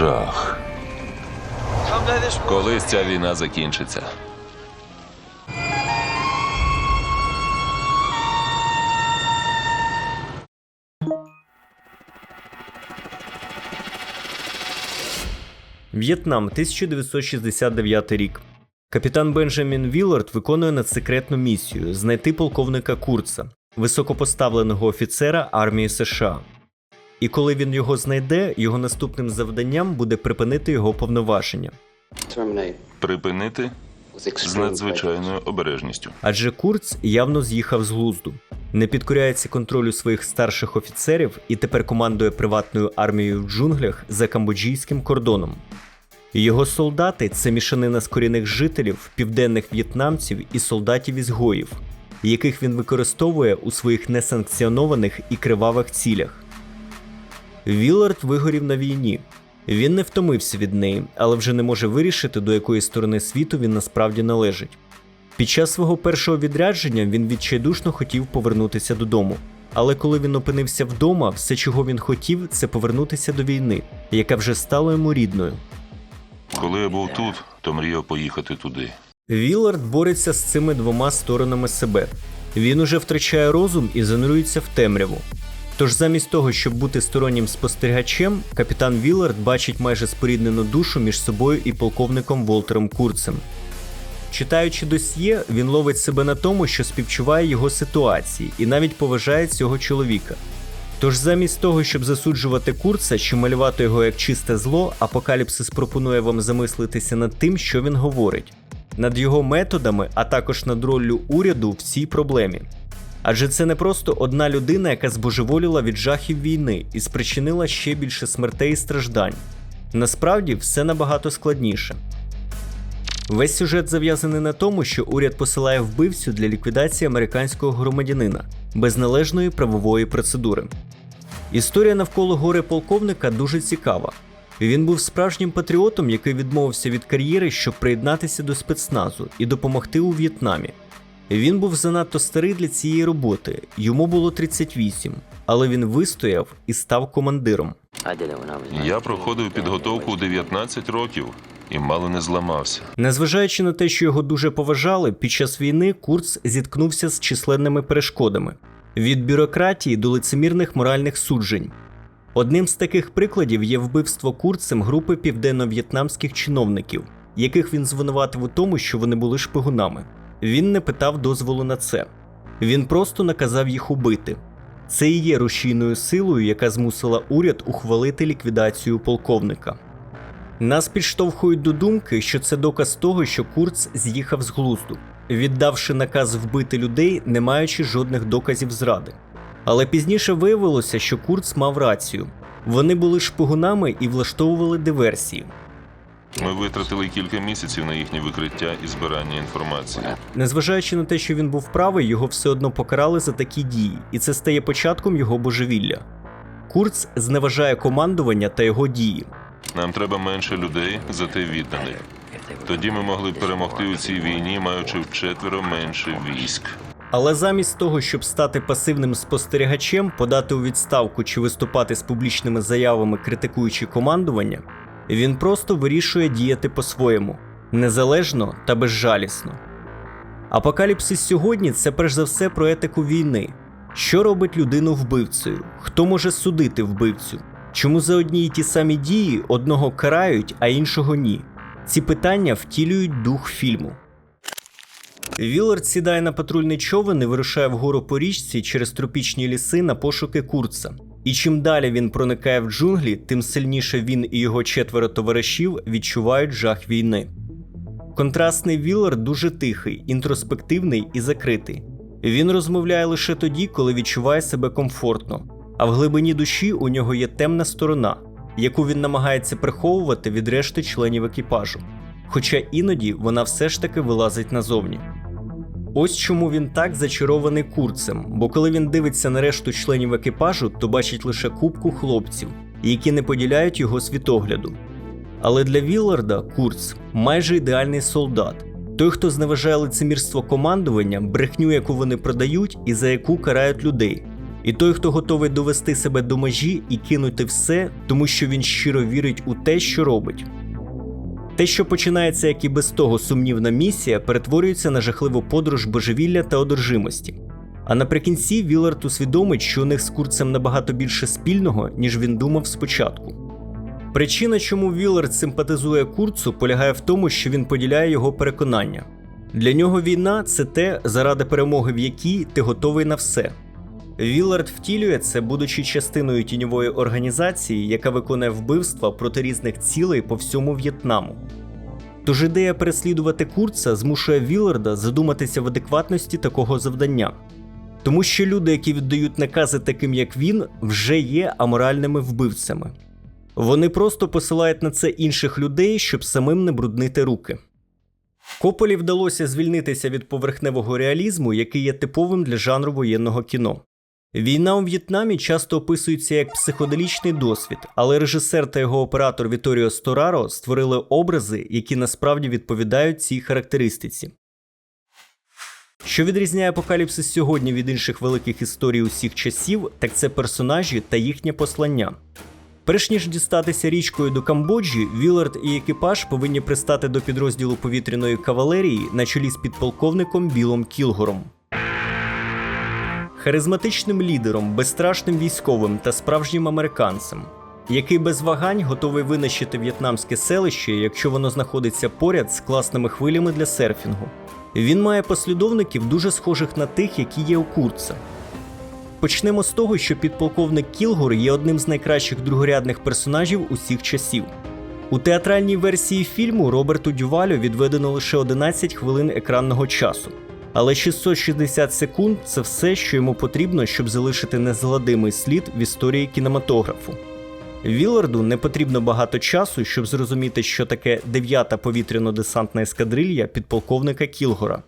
жах. Колись ця війна закінчиться. В'єтнам, 1969 рік. Капітан Бенджамін Віллард виконує надсекретну місію знайти полковника Курца, високопоставленого офіцера армії США. І коли він його знайде, його наступним завданням буде припинити його повноваження. Припинити з надзвичайною обережністю. Адже Курц явно з'їхав з глузду, не підкоряється контролю своїх старших офіцерів і тепер командує приватною армією в джунглях за камбоджійським кордоном. Його солдати це мішанина з корінних жителів, південних в'єтнамців і солдатів ізгоїв, яких він використовує у своїх несанкціонованих і кривавих цілях. Віллард вигорів на війні. Він не втомився від неї, але вже не може вирішити, до якої сторони світу він насправді належить. Під час свого першого відрядження він відчайдушно хотів повернутися додому. Але коли він опинився вдома, все, чого він хотів, це повернутися до війни, яка вже стала йому рідною. Коли я був тут, то мріяв поїхати туди. Віллард бореться з цими двома сторонами себе. Він уже втрачає розум і занурюється в темряву. Тож замість того, щоб бути стороннім спостерігачем, капітан Віллард бачить майже споріднену душу між собою і полковником Волтером Курцем. Читаючи досьє, він ловить себе на тому, що співчуває його ситуації і навіть поважає цього чоловіка. Тож замість того, щоб засуджувати Курца чи малювати його як чисте зло, апокаліпсис пропонує вам замислитися над тим, що він говорить, над його методами, а також над роллю уряду в цій проблемі. Адже це не просто одна людина, яка збожеволіла від жахів війни і спричинила ще більше смертей і страждань. Насправді все набагато складніше. Весь сюжет зав'язаний на тому, що уряд посилає вбивцю для ліквідації американського громадянина без належної правової процедури. Історія навколо гори полковника дуже цікава. Він був справжнім патріотом, який відмовився від кар'єри, щоб приєднатися до спецназу і допомогти у В'єтнамі. Він був занадто старий для цієї роботи, йому було 38, але він вистояв і став командиром. Я проходив підготовку у 19 років і мало не зламався. Незважаючи на те, що його дуже поважали, під час війни Курц зіткнувся з численними перешкодами від бюрократії до лицемірних моральних суджень. Одним з таких прикладів є вбивство Курцем групи південно-в'єтнамських чиновників, яких він звинуватив у тому, що вони були шпигунами. Він не питав дозволу на це. Він просто наказав їх убити. Це і є рушійною силою, яка змусила уряд ухвалити ліквідацію полковника. Нас підштовхують до думки, що це доказ того, що Курц з'їхав з глузду, віддавши наказ вбити людей, не маючи жодних доказів зради. Але пізніше виявилося, що Курц мав рацію. Вони були шпигунами і влаштовували диверсії. Ми витратили кілька місяців на їхнє викриття і збирання інформації. Незважаючи на те, що він був правий, його все одно покарали за такі дії, і це стає початком його божевілля. Курц зневажає командування та його дії. Нам треба менше людей, зате відданих. Тоді ми могли б перемогти у цій війні, маючи вчетверо менше військ. Але замість того, щоб стати пасивним спостерігачем, подати у відставку чи виступати з публічними заявами, критикуючи командування, він просто вирішує діяти по-своєму незалежно та безжалісно. Апокаліпсис сьогодні це перш за все про етику війни. Що робить людину вбивцею? Хто може судити вбивцю? Чому за одні й ті самі дії одного карають, а іншого ні? Ці питання втілюють дух фільму. Віллард сідає на патрульний човен і вирушає вгору по річці через тропічні ліси на пошуки Курца. І чим далі він проникає в джунглі, тим сильніше він і його четверо товаришів відчувають жах війни. Контрастний Віллард дуже тихий, інтроспективний і закритий. Він розмовляє лише тоді, коли відчуває себе комфортно, а в глибині душі у нього є темна сторона, яку він намагається приховувати від решти членів екіпажу. Хоча іноді вона все ж таки вилазить назовні. Ось чому він так зачарований курцем, бо коли він дивиться на решту членів екіпажу, то бачить лише кубку хлопців, які не поділяють його світогляду. Але для Вілларда Курц майже ідеальний солдат, той, хто зневажає лицемірство командування, брехню, яку вони продають і за яку карають людей. І той, хто готовий довести себе до межі і кинути все, тому що він щиро вірить у те, що робить. Те, що починається як і без того сумнівна місія, перетворюється на жахливу подорож божевілля та одержимості. А наприкінці Вілард усвідомить, що у них з курцем набагато більше спільного, ніж він думав спочатку. Причина, чому Вілард симпатизує курцу, полягає в тому, що він поділяє його переконання. Для нього війна це те, заради перемоги в якій ти готовий на все. Вілард втілює це, будучи частиною тіньової організації, яка виконує вбивства проти різних цілей по всьому В'єтнаму. Тож ідея переслідувати Курца змушує Віларда задуматися в адекватності такого завдання. Тому що люди, які віддають накази таким, як він, вже є аморальними вбивцями. Вони просто посилають на це інших людей, щоб самим не бруднити руки. Кополі вдалося звільнитися від поверхневого реалізму, який є типовим для жанру воєнного кіно. Війна у В'єтнамі часто описується як психоделічний досвід, але режисер та його оператор Віторіо Стораро створили образи, які насправді відповідають цій характеристиці. Що відрізняє апокаліпсис сьогодні від інших великих історій усіх часів, так це персонажі та їхнє послання. Перш ніж дістатися річкою до Камбоджі, Вілард і екіпаж повинні пристати до підрозділу повітряної кавалерії на чолі з підполковником Білом Кілгором. Харизматичним лідером, безстрашним військовим та справжнім американцем, який без вагань готовий винищити в'єтнамське селище, якщо воно знаходиться поряд з класними хвилями для серфінгу. Він має послідовників дуже схожих на тих, які є у Курца. Почнемо з того, що підполковник Кілгор є одним з найкращих другорядних персонажів усіх часів. У театральній версії фільму Роберту Дювалю відведено лише 11 хвилин екранного часу. Але 660 секунд це все, що йому потрібно, щоб залишити незгладимий слід в історії кінематографу. Віларду не потрібно багато часу, щоб зрозуміти, що таке 9-та повітряно-десантна ескадрилья підполковника Кілгора.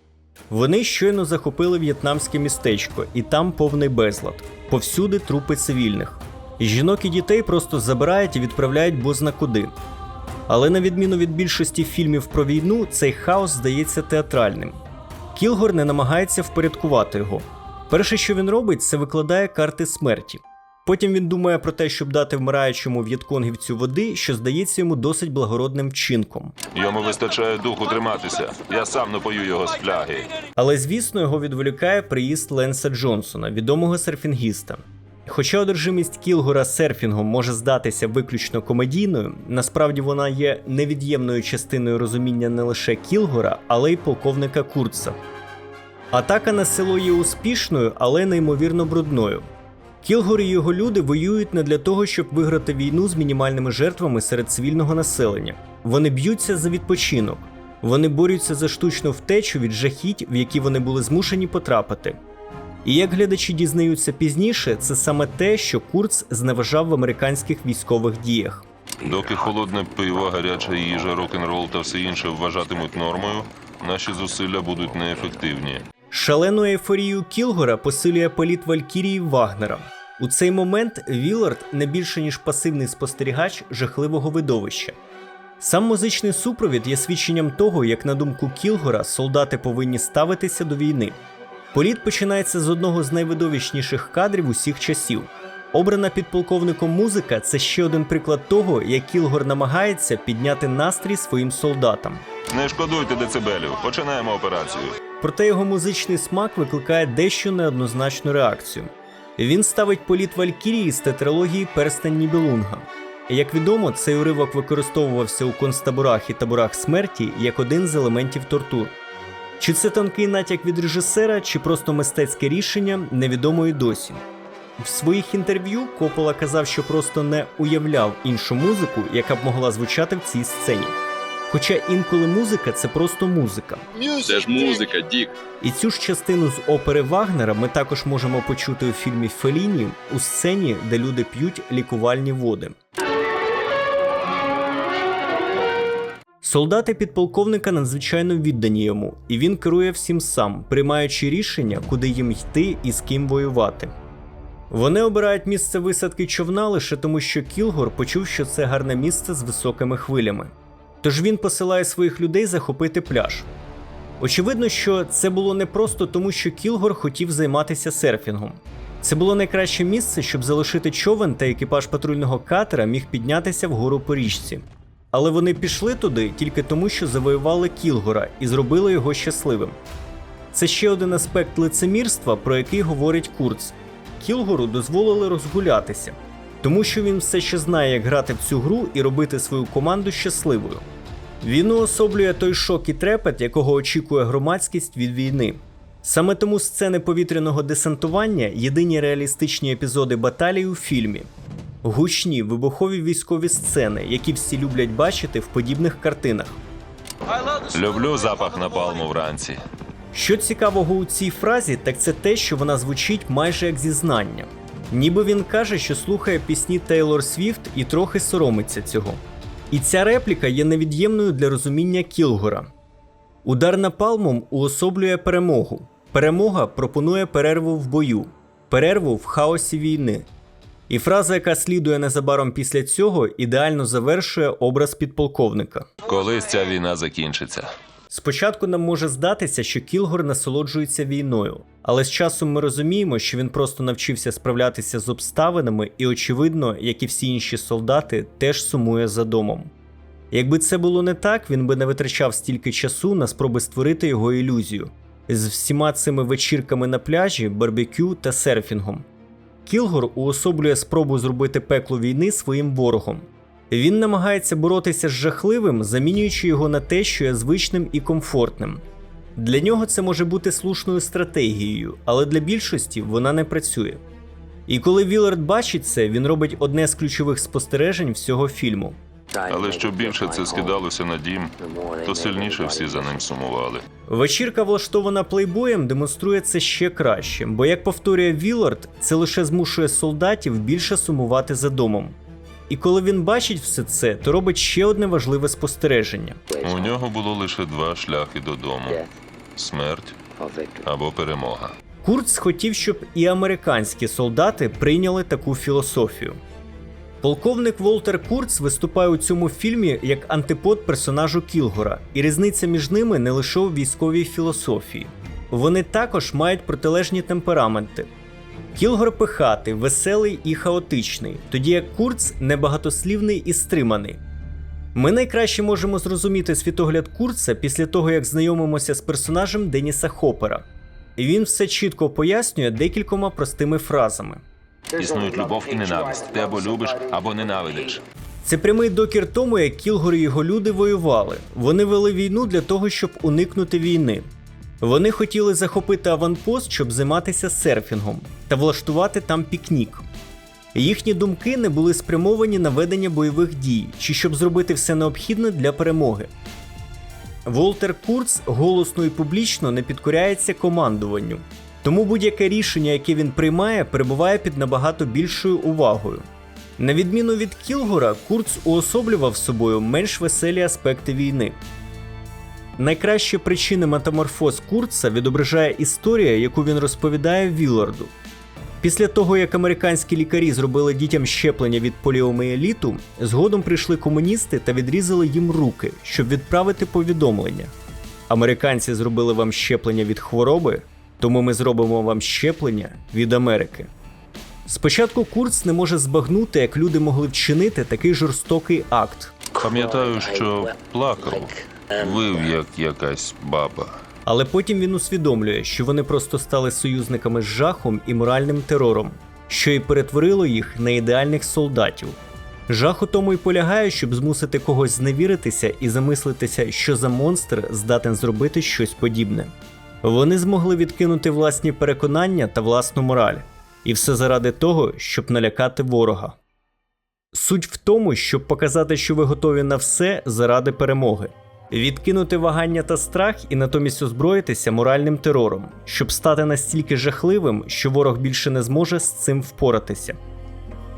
Вони щойно захопили в'єтнамське містечко, і там повний безлад. Повсюди трупи цивільних. Жінок і дітей просто забирають і відправляють бозна куди. Але на відміну від більшості фільмів про війну, цей хаос здається театральним. Кілгор не намагається впорядкувати його. Перше, що він робить, це викладає карти смерті. Потім він думає про те, щоб дати вмираючому в'єтконгівцю води, що здається йому досить благородним вчинком. Йому вистачає духу триматися. Я сам напою його з фляги. Але звісно, його відволікає приїзд Ленса Джонсона, відомого серфінгіста. Хоча одержимість Кілгора серфінгом може здатися виключно комедійною, насправді вона є невід'ємною частиною розуміння не лише Кілгора, але й полковника Курца. Атака на село є успішною, але неймовірно брудною. Кілгор і його люди воюють не для того, щоб виграти війну з мінімальними жертвами серед цивільного населення. Вони б'ються за відпочинок. Вони борються за штучну втечу від жахіть, в які вони були змушені потрапити. І як глядачі дізнаються пізніше, це саме те, що Курц зневажав в американських військових діях. Доки холодне пиво, гаряча їжа, рок-н-рол та все інше вважатимуть нормою, наші зусилля будуть неефективні. Шалену ейфорію Кілгора посилює політ Валькірії Вагнера. У цей момент Вілард не більше ніж пасивний спостерігач жахливого видовища. Сам музичний супровід є свідченням того, як на думку Кілгора солдати повинні ставитися до війни. Політ починається з одного з найвидовищніших кадрів усіх часів. Обрана підполковником музика це ще один приклад того, як Кілгор намагається підняти настрій своїм солдатам. Не шкодуйте децибелів. Починаємо операцію. Проте його музичний смак викликає дещо неоднозначну реакцію. Він ставить політ Валькірії з тетралогії Перстень Нібелунга. Як відомо, цей уривок використовувався у концтаборах і таборах смерті як один з елементів тортур. Чи це тонкий натяк від режисера, чи просто мистецьке рішення, невідомо і досі. В своїх інтерв'ю Копола казав, що просто не уявляв іншу музику, яка б могла звучати в цій сцені. Хоча інколи музика це просто музика. Це ж музика, Дік. І цю ж частину з опери Вагнера ми також можемо почути у фільмі Феліні у сцені, де люди п'ють лікувальні води. Солдати підполковника надзвичайно віддані йому, і він керує всім сам, приймаючи рішення, куди їм йти і з ким воювати. Вони обирають місце висадки човна лише тому, що Кілгор почув, що це гарне місце з високими хвилями. Тож він посилає своїх людей захопити пляж. Очевидно, що це було не просто тому, що Кілгор хотів займатися серфінгом. Це було найкраще місце, щоб залишити човен та екіпаж патрульного катера міг піднятися вгору по річці. Але вони пішли туди тільки тому, що завоювали Кілгора і зробили його щасливим. Це ще один аспект лицемірства, про який говорить Курц. Кілгору дозволили розгулятися, тому що він все ще знає, як грати в цю гру і робити свою команду щасливою. Він уособлює той шок і трепет, якого очікує громадськість від війни. Саме тому сцени повітряного десантування єдині реалістичні епізоди баталій у фільмі. Гучні вибухові військові сцени, які всі люблять бачити в подібних картинах. Люблю запах напалму вранці. Що цікавого у цій фразі, так це те, що вона звучить майже як зізнання. Ніби він каже, що слухає пісні Тейлор Свіфт і трохи соромиться цього. І ця репліка є невід'ємною для розуміння Кілгора. Удар напалмом уособлює перемогу. Перемога пропонує перерву в бою, перерву в хаосі війни. І фраза, яка слідує незабаром після цього, ідеально завершує образ підполковника. Колись ця війна закінчиться. Спочатку нам може здатися, що Кілгор насолоджується війною, але з часом ми розуміємо, що він просто навчився справлятися з обставинами і, очевидно, як і всі інші солдати, теж сумує за домом. Якби це було не так, він би не витрачав стільки часу на спроби створити його ілюзію з всіма цими вечірками на пляжі, барбекю та серфінгом. Кілгор уособлює спробу зробити пекло війни своїм ворогом. Він намагається боротися з жахливим, замінюючи його на те, що є звичним і комфортним. Для нього це може бути слушною стратегією, але для більшості вона не працює. І коли Вілард бачить це, він робить одне з ключових спостережень всього фільму. Але що більше це скидалося на дім, то сильніше всі за ним сумували. Вечірка, влаштована плейбоєм, демонструє це ще краще, бо, як повторює Вілард, це лише змушує солдатів більше сумувати за домом. І коли він бачить все це, то робить ще одне важливе спостереження. У нього було лише два шляхи додому: смерть або перемога. Курц хотів, щоб і американські солдати прийняли таку філософію. Полковник Волтер Курц виступає у цьому фільмі як антипод персонажу Кілгора, і різниця між ними не лише у військовій філософії. Вони також мають протилежні темпераменти. Кілгор пихатий, веселий і хаотичний, тоді як Курц небагатослівний і стриманий. Ми найкраще можемо зрозуміти світогляд Курца після того, як знайомимося з персонажем Деніса Хопера. І він все чітко пояснює декількома простими фразами. Існують любов і ненависть. Ти або любиш, або ненавидиш. Це прямий докір тому, як Кілгор і його люди воювали. Вони вели війну для того, щоб уникнути війни. Вони хотіли захопити аванпост, щоб займатися серфінгом та влаштувати там пікнік. Їхні думки не були спрямовані на ведення бойових дій чи щоб зробити все необхідне для перемоги. Волтер Курц голосно і публічно не підкоряється командуванню, тому будь-яке рішення, яке він приймає, перебуває під набагато більшою увагою. На відміну від Кілгора, Курц уособлював собою менш веселі аспекти війни. Найкращі причини метаморфоз Курца відображає історія, яку він розповідає Віларду. Після того, як американські лікарі зробили дітям щеплення від поліоміеліту, згодом прийшли комуністи та відрізали їм руки, щоб відправити повідомлення. Американці зробили вам щеплення від хвороби, тому ми зробимо вам щеплення від Америки. Спочатку Курц не може збагнути, як люди могли вчинити такий жорстокий акт. Пам'ятаю, що плакав, вив як якась баба. Але потім він усвідомлює, що вони просто стали союзниками з жахом і моральним терором, що і перетворило їх на ідеальних солдатів. Жах у тому й полягає, щоб змусити когось зневіритися і замислитися, що за монстр здатен зробити щось подібне. Вони змогли відкинути власні переконання та власну мораль, і все заради того, щоб налякати ворога. Суть в тому, щоб показати, що ви готові на все заради перемоги. Відкинути вагання та страх і натомість озброїтися моральним терором, щоб стати настільки жахливим, що ворог більше не зможе з цим впоратися.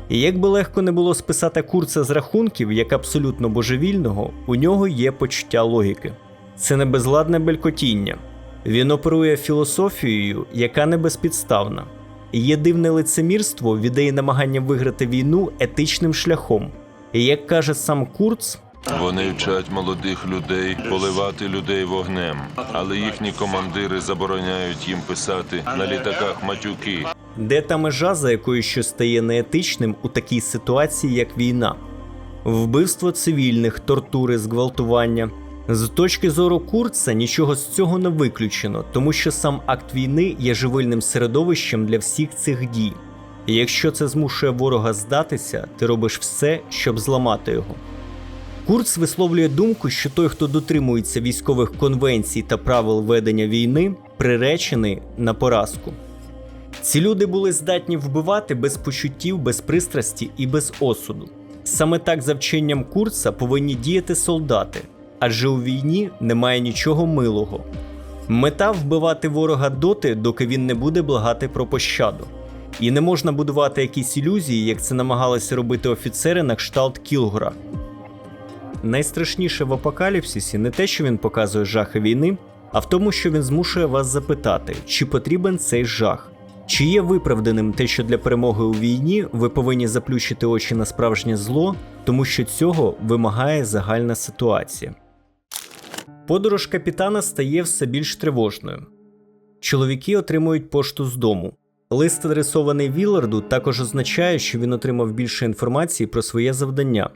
І як би легко не було списати курса з рахунків як абсолютно божевільного, у нього є почуття логіки. Це не безладне белькотіння. Він оперує філософією, яка не безпідставна. Є дивне лицемірство в ідеї намагання виграти війну етичним шляхом. І як каже сам Курц, Вони вчать молодих людей поливати людей вогнем, але їхні командири забороняють їм писати на літаках матюки. Де та межа, за якою що стає неетичним у такій ситуації, як війна? Вбивство цивільних, тортури, зґвалтування. З точки зору Курца нічого з цього не виключено, тому що сам акт війни є живильним середовищем для всіх цих дій. І якщо це змушує ворога здатися, ти робиш все, щоб зламати його. Курц висловлює думку, що той, хто дотримується військових конвенцій та правил ведення війни, приречений на поразку. Ці люди були здатні вбивати без почуттів, без пристрасті і без осуду. Саме так, за вченням Курца, повинні діяти солдати, адже у війні немає нічого милого. Мета вбивати ворога доти, доки він не буде благати про пощаду. І не можна будувати якісь ілюзії, як це намагалися робити офіцери на кшталт Кілгора. Найстрашніше в апокаліпсисі не те, що він показує жахи війни, а в тому, що він змушує вас запитати, чи потрібен цей жах. Чи є виправданим те, що для перемоги у війні ви повинні заплющити очі на справжнє зло, тому що цього вимагає загальна ситуація. Подорож капітана стає все більш тривожною. Чоловіки отримують пошту з дому. Лист, адресований Віларду, також означає, що він отримав більше інформації про своє завдання.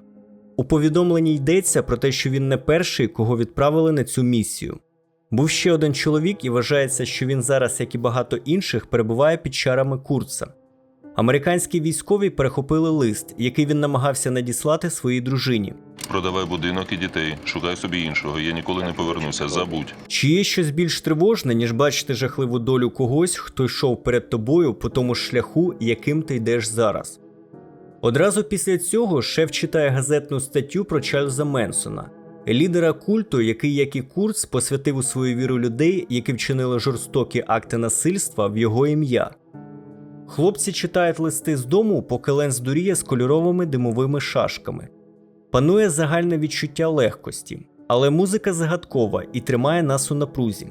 У повідомленні йдеться про те, що він не перший, кого відправили на цю місію. Був ще один чоловік, і вважається, що він зараз, як і багато інших, перебуває під чарами Курца. Американські військові перехопили лист, який він намагався надіслати своїй дружині. Продавай будинок і дітей, шукай собі іншого. Я ніколи не повернуся. Забудь. Чи є щось більш тривожне, ніж бачити жахливу долю когось, хто йшов перед тобою по тому шляху, яким ти йдеш зараз? Одразу після цього шеф читає газетну статтю про Чарльза Менсона, лідера культу, який, як і Курц, посвятив у свою віру людей, які вчинили жорстокі акти насильства в його ім'я. Хлопці читають листи з дому, поки Лен здуріє з кольоровими димовими шашками. Панує загальне відчуття легкості, але музика загадкова і тримає нас у напрузі.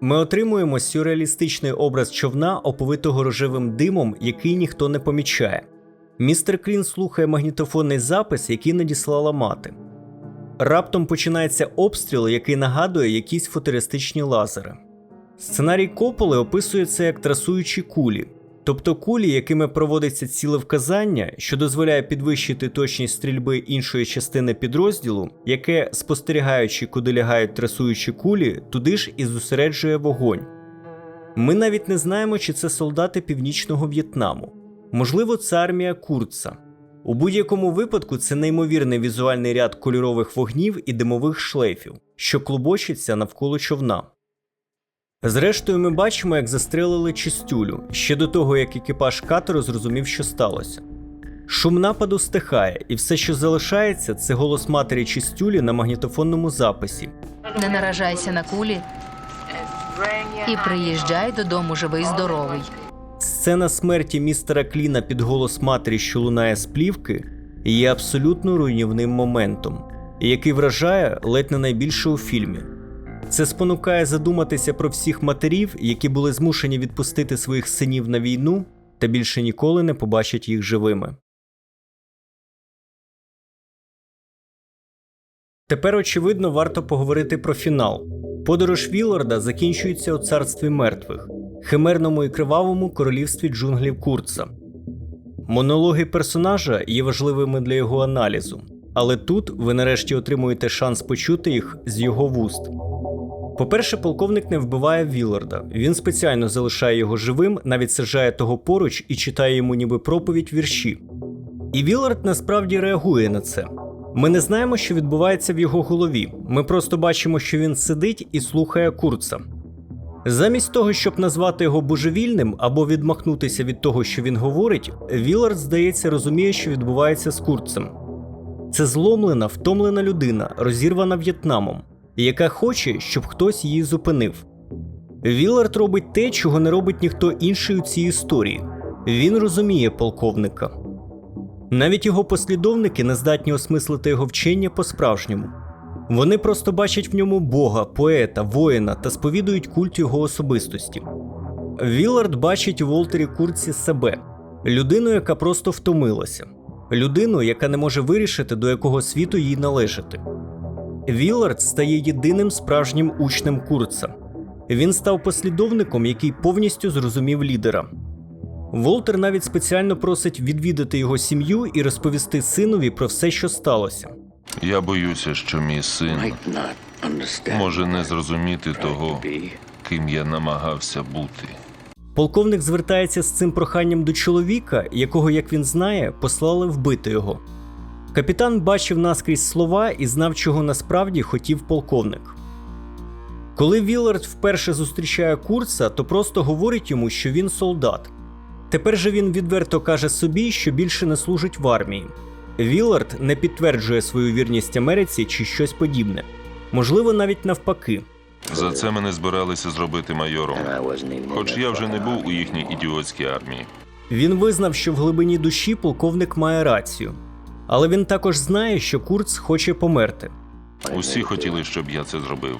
Ми отримуємо сюрреалістичний образ човна, оповитого рожевим димом, який ніхто не помічає. Містер Клін слухає магнітофонний запис, який надіслала мати. Раптом починається обстріл, який нагадує якісь футуристичні лазери. Сценарій Кополи описує це як трасуючі кулі, тобто кулі, якими проводиться цілевказання, що дозволяє підвищити точність стрільби іншої частини підрозділу, яке, спостерігаючи, куди лягають трасуючі кулі, туди ж і зосереджує вогонь. Ми навіть не знаємо, чи це солдати Північного В'єтнаму. Можливо, це армія Курца. У будь-якому випадку це неймовірний візуальний ряд кольорових вогнів і димових шлейфів, що клубочиться навколо човна. Зрештою, ми бачимо, як застрелили чистюлю ще до того, як екіпаж катеру зрозумів, що сталося. Шум нападу стихає, і все, що залишається, це голос матері чистюлі на магнітофонному записі. Не наражайся на кулі і приїжджай додому живий здоровий. Сцена смерті містера Кліна під голос матері, що лунає з плівки, є абсолютно руйнівним моментом, який вражає ледь не найбільше у фільмі. Це спонукає задуматися про всіх матерів, які були змушені відпустити своїх синів на війну та більше ніколи не побачать їх живими. Тепер, очевидно, варто поговорити про фінал. Подорож Вілларда закінчується у царстві мертвих, химерному і кривавому королівстві джунглів Курца. Монологи персонажа є важливими для його аналізу, але тут ви нарешті отримуєте шанс почути їх з його вуст. По-перше, полковник не вбиває Вілларда. Він спеціально залишає його живим, навіть саджає того поруч і читає йому ніби проповідь вірші. І Віллард насправді реагує на це. Ми не знаємо, що відбувається в його голові. Ми просто бачимо, що він сидить і слухає Курца. Замість того, щоб назвати його божевільним або відмахнутися від того, що він говорить, Вілард, здається, розуміє, що відбувається з Курцем. Це зломлена, втомлена людина, розірвана В'єтнамом, яка хоче, щоб хтось її зупинив. Вілард робить те, чого не робить ніхто інший у цій історії. Він розуміє полковника. Навіть його послідовники не здатні осмислити його вчення по-справжньому. Вони просто бачать в ньому Бога, поета, воїна та сповідують культ його особистості. Вілард бачить у Волтері Курці себе, людину, яка просто втомилася, людину, яка не може вирішити, до якого світу їй належати. Вілард стає єдиним справжнім учнем Курца. Він став послідовником, який повністю зрозумів лідера. Волтер навіть спеціально просить відвідати його сім'ю і розповісти синові про все, що сталося. Я боюся, що мій син може не зрозуміти того, ким я намагався бути. Полковник звертається з цим проханням до чоловіка, якого, як він знає, послали вбити його. Капітан бачив наскрізь слова і знав, чого насправді хотів полковник. Коли Віллард вперше зустрічає Курца, то просто говорить йому, що він солдат. Тепер же він відверто каже собі, що більше не служить в армії. Віллард не підтверджує свою вірність Америці чи щось подібне. Можливо, навіть навпаки. За це мене збиралися зробити майором, хоч я вже не був у їхній ідіотській армії. Він визнав, що в глибині душі полковник має рацію, але він також знає, що Курц хоче померти. Усі хотіли, щоб я це зробив.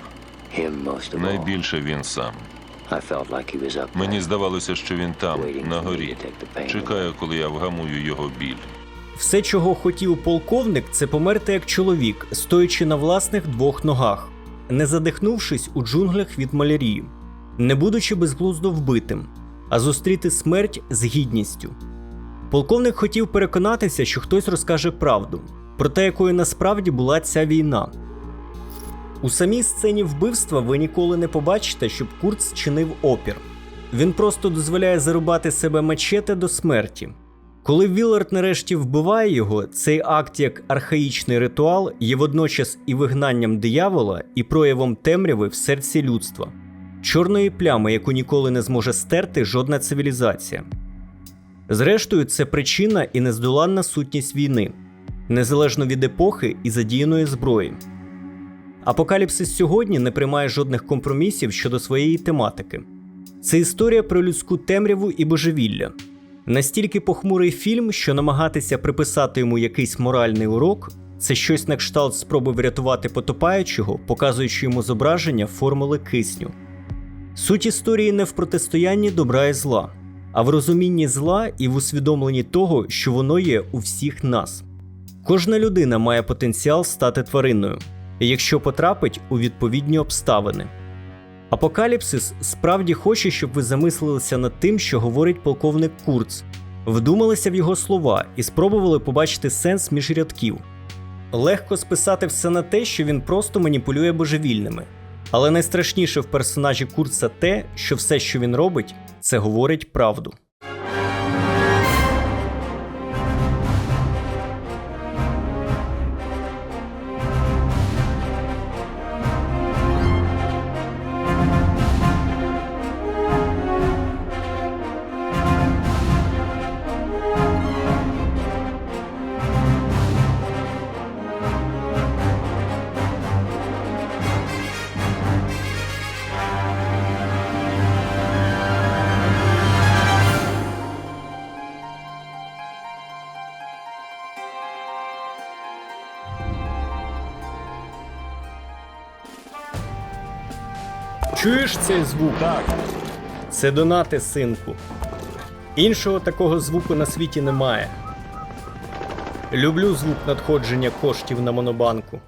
Найбільше він сам. Мені здавалося, що він там, на горі, чекає, коли я вгамую його біль. Все, чого хотів полковник, це померти як чоловік, стоячи на власних двох ногах, не задихнувшись у джунглях від малярії, не будучи безглуздо вбитим, а зустріти смерть з гідністю. Полковник хотів переконатися, що хтось розкаже правду про те, якою насправді була ця війна. У самій сцені вбивства ви ніколи не побачите, щоб Курц чинив опір. Він просто дозволяє зарубати себе мачете до смерті. Коли Віллард нарешті вбиває його, цей акт як архаїчний ритуал є водночас і вигнанням диявола, і проявом темряви в серці людства, чорної плями, яку ніколи не зможе стерти жодна цивілізація. Зрештою, це причина і нездоланна сутність війни, незалежно від епохи і задіяної зброї. Апокаліпсис сьогодні не приймає жодних компромісів щодо своєї тематики. Це історія про людську темряву і божевілля. Настільки похмурий фільм, що намагатися приписати йому якийсь моральний урок це щось на кшталт спроби врятувати потопаючого, показуючи йому зображення формули кисню. Суть історії не в протистоянні добра і зла, а в розумінні зла і в усвідомленні того, що воно є у всіх нас. Кожна людина має потенціал стати твариною, якщо потрапить у відповідні обставини. Апокаліпсис справді хоче, щоб ви замислилися над тим, що говорить полковник Курц, вдумалися в його слова і спробували побачити сенс між рядків. Легко списати все на те, що він просто маніпулює божевільними. Але найстрашніше в персонажі Курца те, що все, що він робить, це говорить правду. Чуєш цей звук? Так. Це донати, синку. Іншого такого звуку на світі немає. Люблю звук надходження коштів на монобанку.